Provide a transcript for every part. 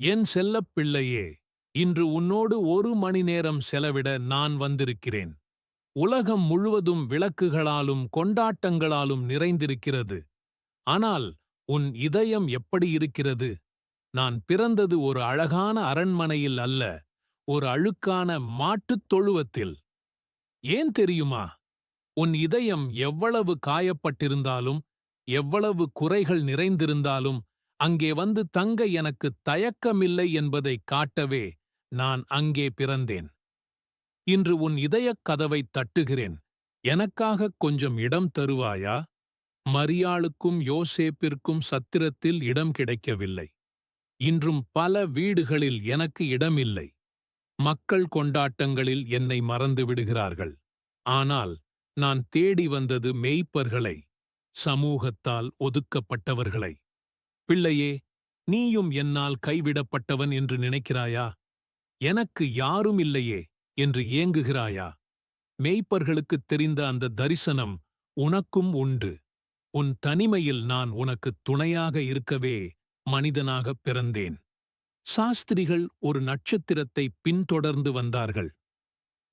என் செல்லப் பிள்ளையே இன்று உன்னோடு ஒரு மணி நேரம் செலவிட நான் வந்திருக்கிறேன். உலகம் முழுவதும் விளக்குகளாலும் கொண்டாட்டங்களாலும் நிறைந்திருக்கிறது. ஆனால் உன் இதயம் எப்படி இருக்கிறது? நான் பிறந்தது ஒரு அழகான அரண்மனையில் அல்ல ஒரு அழுக்கான மாட்டுத் தொழுவத்தில். ஏன் தெரியுமா? உன் இதயம் எவ்வளவு காயப்பட்டிருந்தாலும் எவ்வளவு குறைகள் நிறைந்திருந்தாலும் அங்கே வந்து தங்க எனக்கு தயக்கமில்லை என்பதை காட்டவே நான் அங்கே பிறந்தேன். இன்று உன் இதயக் கதவைத் தட்டுகிறேன். எனக்காக கொஞ்சம் இடம் தருவாயா? மரியாளுக்கும் யோசேப்பிற்கும் சத்திரத்தில் இடம் கிடைக்கவில்லை. இன்றும் பல வீடுகளில் எனக்கு இடமில்லை. மக்கள் கொண்டாட்டங்களில் என்னை மறந்து விடுகிறார்கள். ஆனால் நான் தேடி வந்தது மேய்ப்பர்களை சமூகத்தால் ஒதுக்கப்பட்டவர்களை. பிள்ளையே நீயும் என்னால் கைவிடப்பட்டவன் என்று நினைக்கிறாயா? எனக்கு யாரும் இல்லையே என்று ஏங்குகிறாயா? மேய்ப்பர்களுக்குத் தெரிந்த அந்த தரிசனம் உனக்கும் உண்டு. உன் தனிமையில் நான் உனக்குத் துணையாக இருக்கவே மனிதனாகப் பிறந்தேன். சாஸ்திரிகள் ஒரு நட்சத்திரத்தை பின்தொடர்ந்து வந்தார்கள்.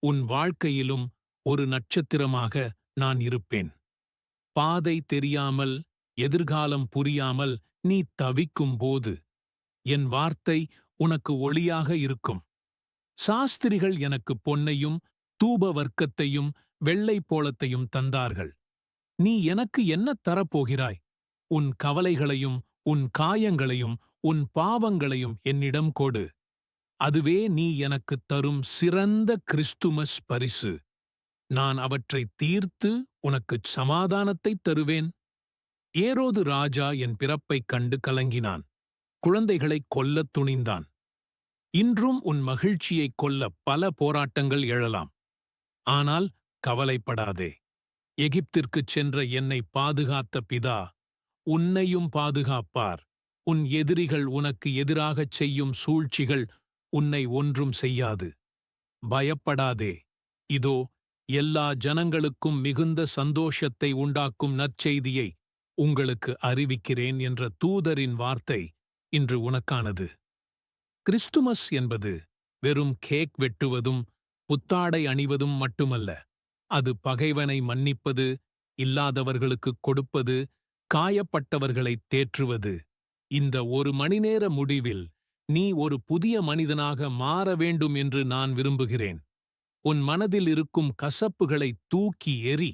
உன் வாழ்க்கையிலும் ஒரு நட்சத்திரமாக நான் இருப்பேன். பாதை தெரியாமல் எதிர்காலம் புரியாமல் நீ தவிக்கும் போது என் வார்த்தை உனக்கு ஒளியாக இருக்கும். சாஸ்திரிகள் எனக்கு பொன்னையும் தூப வர்க்கத்தையும் வெள்ளை போலத்தையும் தந்தார்கள். நீ எனக்கு என்ன தரப்போகிறாய்? உன் கவலைகளையும் உன் காயங்களையும் உன் பாவங்களையும் என்னிடம் கொடு. அதுவே நீ எனக்குத் தரும் சிறந்த கிறிஸ்துமஸ் பரிசு. நான் அவற்றை தீர்த்து உனக்குச் சமாதானத்தைத் தருவேன். ஏரோது ராஜா என் பிறப்பைக் கண்டு கலங்கினான். குழந்தைகளைக் கொல்லத் துணிந்தான். இன்றும் உன் மகிழ்ச்சியைக் கொல்ல பல போராட்டங்கள் எழலாம். ஆனால் கவலைப்படாதே. எகிப்திற்குச் சென்ற என்னை பாதுகாத்த பிதா உன்னையும் பாதுகாப்பார். உன் எதிரிகள் உனக்கு எதிராகச் செய்யும் சூழ்ச்சிகள் உன்னை ஒன்றும் செய்யாது. பயப்படாதே. இதோ எல்லா ஜனங்களுக்கும் மிகுந்த சந்தோஷத்தை உண்டாக்கும் நற்செய்தியை உங்களுக்கு அறிவிக்கிறேன் என்ற தூதரின் வார்த்தை இன்று உனக்கானது. கிறிஸ்துமஸ் என்பது வெறும் கேக் வெட்டுவதும் புத்தாடை அணிவதும் மட்டுமல்ல. அது பகைவனை மன்னிப்பது இல்லாதவர்களுக்குக் கொடுப்பது காயப்பட்டவர்களைத் தேற்றுவது. இந்த ஒரு மணிநேர முடிவில் நீ ஒரு புதிய மனிதனாக மாற வேண்டும் என்று நான் விரும்புகிறேன். உன் மனதில் இருக்கும் கசப்புகளை தூக்கி எறி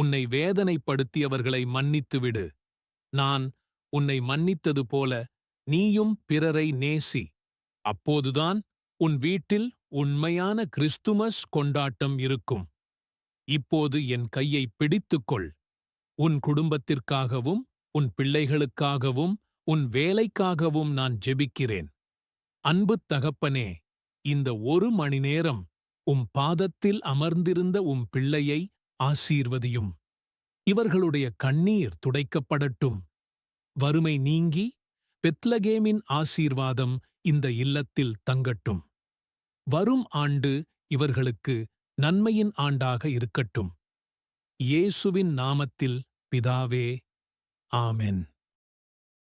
உன்னை வேதனைப்படுத்தியவர்களை மன்னித்துவிடு. நான் உன்னை மன்னித்தது போல நீயும் பிறரை நேசி. அப்போதுதான் உன் வீட்டில் உண்மையான கிறிஸ்துமஸ் கொண்டாட்டம் இருக்கும். இப்போது என் கையை பிடித்துக்கொள். உன் குடும்பத்திற்காகவும் உன் பிள்ளைகளுக்காகவும் உன் வேலைக்காகவும் நான் ஜெபிக்கிறேன். அன்புத் தகப்பனே இந்த ஒரு மணி நேரம் உம் பாதத்தில் அமர்ந்திருந்த உம் பிள்ளையை ஆசீர்வதியும். இவர்களுடைய கண்ணீர் துடைக்கப்படட்டும். வறுமை நீங்கி பெத்லகேமின் ஆசீர்வாதம் இந்த இல்லத்தில் தங்கட்டும். வரும் ஆண்டு இவர்களுக்கு நன்மையின் ஆண்டாக இருக்கட்டும். இயேசுவின் நாமத்தில் பிதாவே ஆமென்.